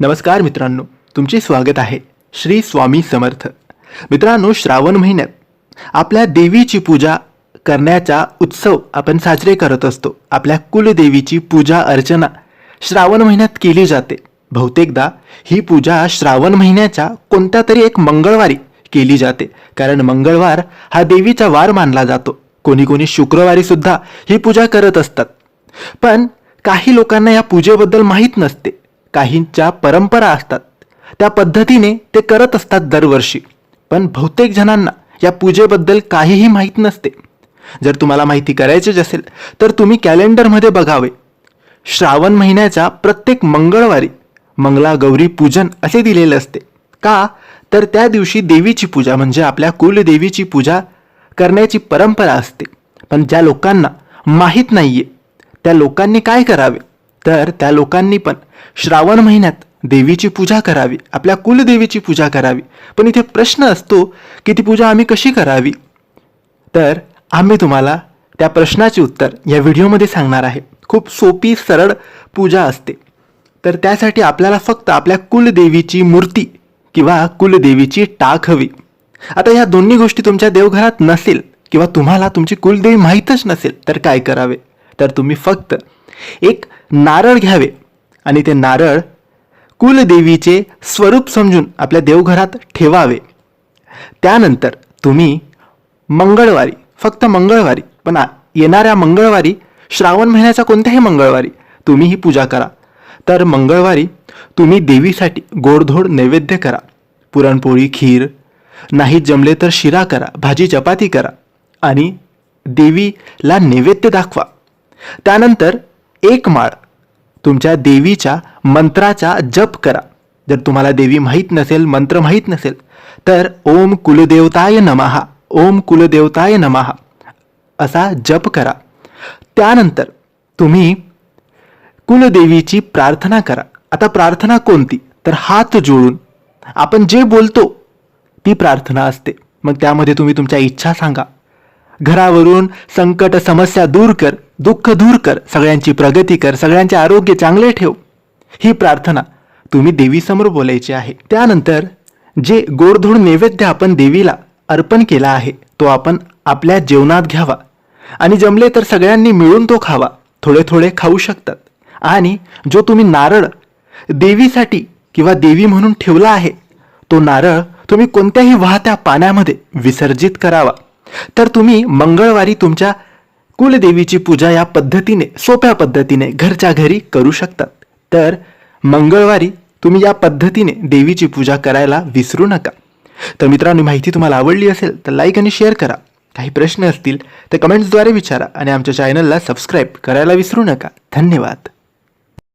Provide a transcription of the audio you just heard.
नमस्कार मित्रांनो तुमचे स्वागत आहे श्री स्वामी समर्थ. मित्रांनो श्रावण महिन्यात आपल्या देवीची पूजा करण्याचा उत्सव आपण साजरे करत असतो. आपल्या कुलदेवीची पूजा अर्चना श्रावण महिन्यात केली जाते. बहुतेकदा ही पूजा श्रावण महिन्याच्या कोणत्या तरी एक मंगळवारी केली जाते. कारण मंगळवार हा देवीचा वार मानला जातो. कोणी कोणी शुक्रवारी सुद्धा ही पूजा करत असतात. पण काही लोकांना या पूजेबद्दल माहीत नसते. काहींच्या परंपरा असतात. त्या पद्धतीने ते करत असतात दरवर्षी. पण बहुतेक जणांना या पूजेबद्दल काहीही माहीत नसते. जर तुम्हाला माहिती करायचीच असेल तर तुम्ही कॅलेंडरमध्ये बघावे. श्रावण महिन्याच्या प्रत्येक मंगळवारी मंगला गौरी पूजन असे दिलेले असते. का? तर त्या दिवशी देवीची पूजा म्हणजे आपल्या कुलदेवीची पूजा करण्याची परंपरा असते. पण ज्या लोकांना माहीत नाहीये त्या लोकांनी काय करावे? तर त्या लोकांनी पण श्रावण महिन्यात देवीची पूजा करावी आपल्या कुलदेवीची पूजा करावी. पण इथे प्रश्न असतो की ती पूजा आम्ही कशी करावी? तर आम्ही तुम्हाला त्या प्रश्नाचे उत्तर या व्हिडिओमध्ये सांगणार आहे. खूप सोपी सरळ पूजा असते. तर त्यासाठी आपल्याला फक्त आपल्या कुलदेवीची मूर्ती किंवा कुलदेवीची टाक हवी. आता या दोन्ही गोष्टी तुमच्या देवघरात नसेल किंवा तुम्हाला तुमची कुलदेवी माहीतच नसेल तर काय करावे? तर तुम्ही फक्त एक नारळ घ्यावे. आणि ते नारळ कुलदेवीचे स्वरूप समजून आपल्या देवघरात ठेवावे. त्यानंतर तुम्ही मंगळवारी फक्त मंगळवारी पण येणाऱ्या मंगळवारी श्रावण महिन्याच्या कोणत्याही मंगळवारी तुम्ही ही पूजा करा. तर मंगळवारी तुम्ही देवीसाठी गोडधोड नैवेद्य करा. पुरणपोळी खीर नाही जमले तर शिरा करा भाजी चपाती करा. आणि देवीला नैवेद्य दाखवा. त्यानंतर एक माळ तुमच्या देवीच्या मंत्राचा जप करा. जर तुम्हाला देवी माहीत नसेल मंत्र माहीत नसेल तर ओम कुलदेवताय नमहा ओम कुलदेवताय नमहा असा जप करा. त्यानंतर तुम्ही कुलदेवीची प्रार्थना करा. आता प्रार्थना कोणती? तर हात जोडून. आपण जे बोलतो ती प्रार्थना असते. मग त्यामध्ये तुम्ही तुमच्या इच्छा सांगा. घरावरून संकट समस्या दूर कर. दुःख दूर कर सगळ्यांची प्रगती कर सगळ्यांचे आरोग्य चांगले ठेव. ही प्रार्थना तुम्ही देवीसमोर बोलायची आहे. त्यानंतर जे गोडधोड नैवेद्य आपण देवीला अर्पण केला आहे तो आपण आपल्या जेवणात घ्यावा. आणि जमले तर सगळ्यांनी मिळून तो खावा. थोडे थोडे खाऊ शकतात. आणि जो तुम्ही नारळ देवीसाठी किंवा देवी म्हणून ठेवला आहे तो नारळ तुम्ही कोणत्याही वाहत्या पाण्यामध्ये विसर्जित करावा. तर तुम्ही मंगळवारी तुमच्या कुलदेवीची पूजा या पद्धतीने सोप्या पद्धतीने घरच्या घरी करू शकतात. तर मंगळवारी तुम्ही या पद्धतीने देवीची पूजा करायला विसरू नका. तर मित्रांनो माहिती तुम्हाला आवडली असेल तर लाईक आणि शेअर करा. काही प्रश्न असतील तर कमेंट्सद्वारे विचारा आणि आमच्या चॅनलला सबस्क्राईब करायला विसरू नका. धन्यवाद.